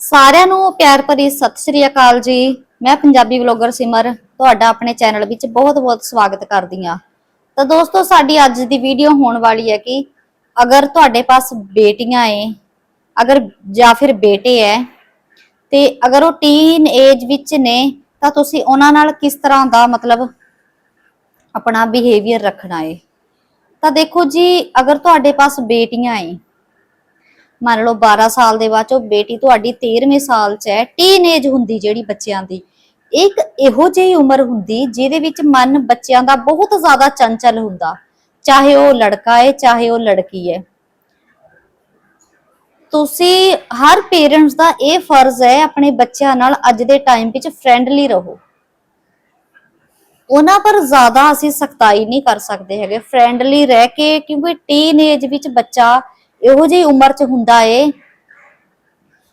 ਸਾਰਿਆਂ ਨੂੰ ਪਿਆਰ ਭਰੀ ਸਤਿ ਸ਼੍ਰੀ ਅਕਾਲ ਜੀ। ਮੈਂ ਪੰਜਾਬੀ ਵਲੌਗਰ ਸਿਮਰ, ਤੁਹਾਡਾ ਆਪਣੇ ਚੈਨਲ ਵਿੱਚ ਬਹੁਤ-ਬਹੁਤ ਸਵਾਗਤ ਕਰਦੀ ਹਾਂ। ਤਾਂ ਦੋਸਤੋ, ਸਾਡੀ ਅੱਜ ਦੀ ਵੀਡੀਓ ਹੋਣ ਵਾਲੀ ਹੈ ਕਿ ਅਗਰ ਤੁਹਾਡੇ ਪਾਸ ਬੇਟੀਆਂ ਏ, ਅਗਰ ਜਾਂ ਫਿਰ ਬੇਟੇ ਹੈ ਤੇ ਅਗਰ ਉਹ ਟੀਨ ਏਜ ਵਿੱਚ ਨੇ, ਤਾਂ ਤੁਸੀਂ ਉਹਨਾਂ ਨਾਲ ਕਿਸ ਤਰ੍ਹਾਂ ਦਾ ਮਤਲਬ ਆਪਣਾ ਬਿਹੇਵੀਅਰ ਰੱਖਣਾ ਏ? ਤਾਂ ਦੇਖੋ ਜੀ, ਅਗਰ ਤੁਹਾਡੇ ਪਾਸ ਬੇਟੀਆਂ ਏ ਮੰਨ ਲਓ 12 ਸਾਲ ਦੇ ਬਾਅਦ ਚੋਂ ਬੇਟੀ ਤੁਹਾਡੀ 13ਵੇਂ ਸਾਲ 'ਚ ਹੈ ਟੀਨੇਜ ਹੁੰਦੀ ਜਿਹੜੀ ਬੱਚਿਆਂ ਦੀ। ਇੱਕ ਇਹੋ ਜਿਹੀ ਉਮਰ ਹੁੰਦੀ ਜਿਹਦੇ ਵਿੱਚ ਮਨ ਬੱਚਿਆਂ ਦਾ ਬਹੁਤ ਜ਼ਿਆਦਾ ਚੰਚਲ ਹੁੰਦਾ, ਚਾਹੇ ਉਹ ਲੜਕਾ ਹੈ, ਚਾਹੇ ਉਹ ਲੜਕੀ ਹੈ। ਤੁਸੀਂ ਹਰ ਪੇਰੈਂਟਸ ਦਾ ਇਹ ਫਰਜ਼ ਹੈ ਆਪਣੇ ਬੱਚਿਆਂ ਨਾਲ ਅੱਜ ਦੇ ਟਾਈਮ ਵਿੱਚ ਫ੍ਰੈਂਡਲੀ ਰਹੋ। ਉਹਨਾਂ ਪਰ ਜ਼ਿਆਦਾ ਅਸੀਂ ਸਖਤਾਈ ਨਹੀਂ ਕਰ ਸਕਦੇ ਹੈਗੇ ਫ੍ਰੈਂਡਲੀ ਰਹਿ ਕੇ ਕਿਉਂਕਿ ਟੀਨ ਏਜ ਵਿੱਚ ਬੱਚਾ ਇਹੋ ਜਿਹੀ ਉਮਰ 'ਚ ਹੁੰਦਾ ਏ।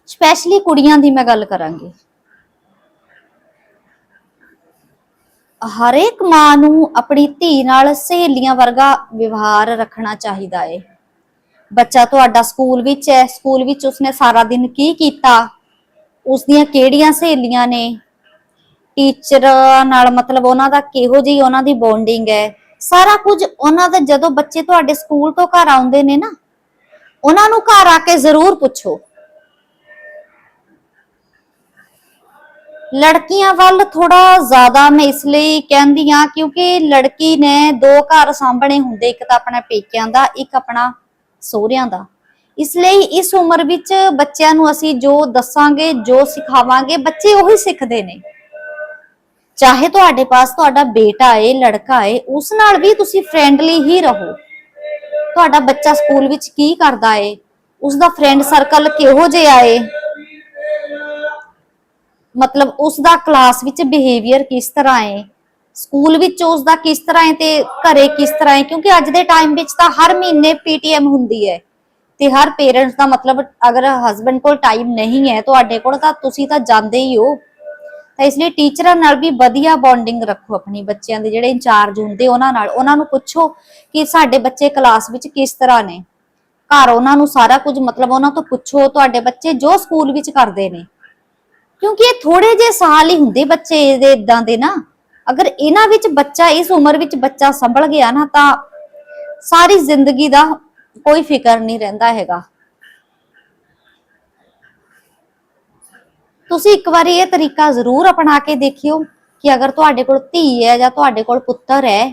ਸਪੈਸ਼ਲੀ ਕੁੜੀਆਂ ਦੀ ਮੈਂ ਗੱਲ ਕਰਾਂਗੀ। ਹਰੇਕ ਮਾਂ ਨੂੰ ਆਪਣੀ ਧੀ ਨਾਲ ਸਹੇਲੀਆਂ ਵਰਗਾ ਵਿਵਹਾਰ ਰੱਖਣਾ ਚਾਹੀਦਾ ਏ। ਬੱਚਾ ਤੁਹਾਡਾ ਸਕੂਲ ਵਿੱਚ ਹੈ, ਸਕੂਲ ਵਿੱਚ ਉਸਨੇ ਸਾਰਾ ਦਿਨ ਕੀ ਕੀਤਾ? ਉਸਦੀਆਂ ਕਿਹੜੀਆਂ ਸਹੇਲੀਆਂ ਨੇ? ਟੀਚਰਾਂ ਨਾਲ ਮਤਲਬ ਉਹਨਾਂ ਦਾ ਕਿਹੋ ਜਿਹੀ ਉਹਨਾਂ ਦੀ ਬੌਂਡਿੰਗ ਹੈ? ਸਾਰਾ ਕੁਝ ਉਹਨਾਂ ਦਾ ਜਦੋਂ ਬੱਚੇ ਤੁਹਾਡੇ ਸਕੂਲ ਤੋਂ ਘਰ ਆਉਂਦੇ ਨੇ ਨਾ ਉਹਨਾਂ ਨੂੰ ਘਰ ਆ ਕੇ ਜ਼ਰੂਰ ਪੁੱਛੋ। ਲੜਕੀਆਂ ਵੱਲ ਥੋੜਾ ਜ਼ਿਆਦਾ ਮੈਂ ਇਸ ਲਈ ਕਹਿੰਦੀ ਆ ਕਿਉਂਕਿ ਲੜਕੀ ਨੇ ਦੋ ਘਰ ਸਾਂਭਣੇ ਹੁੰਦੇ, ਇੱਕ ਤਾਂ ਆਪਣਾ ਪੇਕਿਆਂ ਦਾ, ਇੱਕ ਆਪਣਾ ਸਹੁਰਿਆਂ ਦਾ। ਇਸ ਲਈ ਇਸ ਉਮਰ ਵਿੱਚ ਬੱਚਿਆਂ ਨੂੰ ਅਸੀਂ ਜੋ ਦੱਸਾਂਗੇ, ਜੋ ਸਿਖਾਵਾਂਗੇ, ਬੱਚੇ ਉਹੀ ਸਿੱਖਦੇ ਨੇ। ਚਾਹੇ ਤੁਹਾਡੇ ਪਾਸ ਤੁਹਾਡਾ ਬੇਟਾ ਏ ਲੜਕਾ ਏ ਉਸ ਨਾਲ ਵੀ ਤੁਸੀਂ ਫ੍ਰੈਂਡਲੀ ਹੀ ਰਹੋ। ਤੁਹਾਡਾ ਬੱਚਾ ਸਕੂਲ ਵਿੱਚ ਕੀ ਕਰਦਾ ਏ? ਉਸ ਦਾ ਫਰੈਂਡ ਸਰਕਲ ਕਿਹੋ ਜਿਹਾ ਏ? ਮਤਲਬ ਉਸ ਦਾ ਕਲਾਸ ਵਿੱਚ ਬਿਹੇਵੀਅਰ ਕਿਸ ਤਰ੍ਹਾਂ ਏ? ਸਕੂਲ ਵਿੱਚ ਉਸ ਦਾ ਕਿਸ ਤਰ੍ਹਾਂ ਏ ਤੇ ਘਰੇ ਕਿਸ ਤਰ੍ਹਾਂ ਏ? ਕਿਉਂਕਿ ਅੱਜ ਦੇ ਟਾਈਮ ਵਿੱਚ ਤਾਂ ਹਰ ਮਹੀਨੇ ਪੀਟੀਐਮ ਹੁੰਦੀ ਹੈ ਤੇ ਹਰ ਪੇਰੈਂਟਸ ਦਾ ਮਤਲਬ ਅਗਰ ਹਸਬੰਡ ਕੋਲ ਟਾਈਮ ਨਹੀਂ ਹੈ ਤੁਹਾਡੇ ਕੋਲ, ਤਾਂ ਤੁਸੀਂ ਤਾਂ ਜਾਂਦੇ ਹੀ ਹੋ। ਤਾਂ ਇਸ ਲਈ ਟੀਚਰਾਂ ਨਾਲ ਵੀ ਵਧੀਆ ਬੌਂਡਿੰਗ ਰੱਖੋ ਆਪਣੀ ਬੱਚਿਆਂ ਦੇ ਜਿਹੜੇ ਇੰਚਾਰਜ ਹੁੰਦੇ ਉਹਨਾਂ ਨਾਲ। ਉਹਨਾਂ ਨੂੰ ਪੁੱਛੋ ਕਿ ਸਾਡੇ ਬੱਚੇ ਕਲਾਸ ਵਿੱਚ ਕਿਸ ਤਰ੍ਹਾਂ ਨੇ। ਘਰ ਉਹਨਾਂ ਨੂੰ ਸਾਰਾ ਕੁਝ ਮਤਲਬ ਉਹਨਾਂ ਤੋਂ ਪੁੱਛੋ, ਤੁਹਾਡੇ ਬੱਚੇ ਜੋ ਸਕੂਲ ਵਿੱਚ ਕਰਦੇ ਨੇ। ਕਿਉਂਕਿ ਇਹ ਥੋੜੇ ਜਿਹੇ ਸਾਲ ਹੀ ਹੁੰਦੇ ਬੱਚੇ ਦੇ ਇਦਾਂ ਦੇ ਨਾ। ਅਗਰ ਇਹਨਾਂ ਵਿੱਚ ਬੱਚਾ ਇਸ ਉਮਰ ਵਿੱਚ ਬੱਚਾ ਸੰਭਲ ਗਿਆ ਨਾ ਤਾਂ ਸਾਰੀ ਜ਼ਿੰਦਗੀ ਦਾ ਕੋਈ ਫਿਕਰ ਨਹੀਂ ਰਹਿੰਦਾ ਹੈਗਾ। ਤੁਸੀਂ ਇੱਕ ਵਾਰੀ ਇਹ ਤਰੀਕਾ ਜ਼ਰੂਰ ਅਪਣਾ ਕੇ ਦੇਖਿਓ ਕਿ ਅਗਰ ਤੁਹਾਡੇ ਕੋਲ ਧੀ ਹੈ ਜਾਂ ਤੁਹਾਡੇ ਕੋਲ ਪੁੱਤਰ ਹੈ,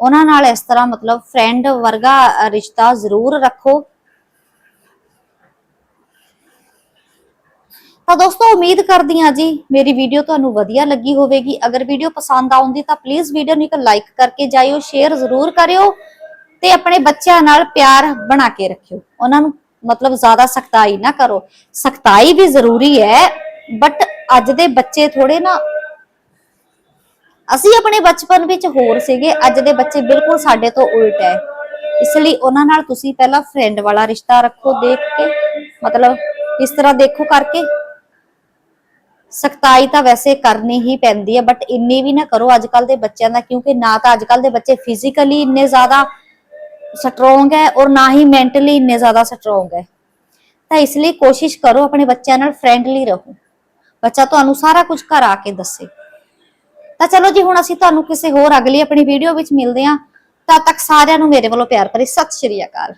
ਉਹਨਾਂ ਨਾਲ ਇਸ ਤਰ੍ਹਾਂ ਮਤਲਬ ਫਰੈਂਡ ਵਰਗਾ ਰਿਸ਼ਤਾ ਜ਼ਰੂਰ ਰੱਖੋ। ਤਾਂ ਦੋਸਤੋ, ਉਮੀਦ ਕਰਦੀ ਹਾਂ ਜੀ ਮੇਰੀ ਵੀਡੀਓ ਤੁਹਾਨੂੰ ਵਧੀਆ ਲੱਗੀ ਹੋਵੇਗੀ। ਅਗਰ ਵੀਡੀਓ ਪਸੰਦ ਆਉਂਦੀ ਤਾਂ ਪਲੀਜ਼ ਵੀਡੀਓ ਨੂੰ ਇੱਕ ਲਾਈਕ ਕਰਕੇ ਜਾਇਓ ਸ਼ੇਅਰ ਜ਼ਰੂਰ ਕਰਿਓ ਤੇ ਆਪਣੇ ਬੱਚਿਆਂ ਨਾਲ ਪਿਆਰ ਬਣਾ ਕੇ ਰੱਖਿਓ। ਉਹਨਾਂ ਨੂੰ ਮਤਲਬ ਜ਼ਿਆਦਾ ਸਖਤਾਈ ਨਾ ਕਰੋ। ਸਖਤਾਈ ਵੀ ਜ਼ਰੂਰੀ ਹੈ ਬਟ ਅੱਜ ਦੇ ਬੱਚੇ ਥੋੜੇ ਨਾ, ਅਸੀਂ ਆਪਣੇ ਬਚਪਨ ਵਿੱਚ ਹੋਰ ਸੀਗੇ, ਅੱਜ ਦੇ ਬੱਚੇ ਬਿਲਕੁਲ ਸਾਡੇ ਤੋਂ ਉਲਟ ਹੈ। ਇਸ ਲਈ ਉਹਨਾਂ ਨਾਲ ਤੁਸੀਂ ਪਹਿਲਾਂ ਫਰੈਂਡ ਵਾਲਾ ਰਿਸ਼ਤਾ ਰੱਖੋ ਦੇਖ ਕੇ, ਮਤਲਬ ਇਸ ਤਰ੍ਹਾਂ ਦੇਖੋ ਕਰਕੇ। ਸਖਤਾਈ ਤਾਂ ਵੈਸੇ ਕਰਨੀ ਹੀ ਪੈਂਦੀ ਹੈ ਬਟ ਇੰਨੀ ਵੀ ਨਾ ਕਰੋ ਅੱਜ ਕੱਲ ਦੇ ਬੱਚਿਆਂ ਦਾ, ਕਿਉਂਕਿ ਨਾ ਤਾਂ ਅੱਜ ਕੱਲ ਦੇ ਬੱਚੇ ਫਿਜ਼ੀਕਲੀ ਇੰਨੇ ਜ਼ਿਆਦਾ ਸਟਰੋਂਗ ਹੈ ਔਰ ਨਾ ਹੀ ਮੈਂਟਲੀ ਇੰਨੇ ਜ਼ਿਆਦਾ ਸਟਰੋਂਗ ਹੈ। ਤਾਂ ਇਸ ਲਈ ਕੋਸ਼ਿਸ਼ ਕਰੋ ਆਪਣੇ ਬੱਚਿਆਂ ਨਾਲ ਫਰੈਂਡਲੀ ਰਹੋ। ਬੱਚਾ ਤੁਹਾਨੂੰ ਸਾਰਾ ਕੁਝ ਘਰ ਆ ਕੇ ਦੱਸੇ। ਤਾਂ ਚਲੋ ਜੀ, ਹੁਣ ਅਸੀਂ ਤੁਹਾਨੂੰ ਕਿਸੇ ਹੋਰ ਅਗਲੀ ਆਪਣੀ ਵੀਡੀਓ ਵਿੱਚ ਮਿਲਦੇ ਹਾਂ। ਤਦ ਤੱਕ ਸਾਰਿਆਂ ਨੂੰ ਮੇਰੇ ਵੱਲੋਂ ਪਿਆਰ ਭਰੀ ਸਤਿ ਸ਼੍ਰੀ ਅਕਾਲ।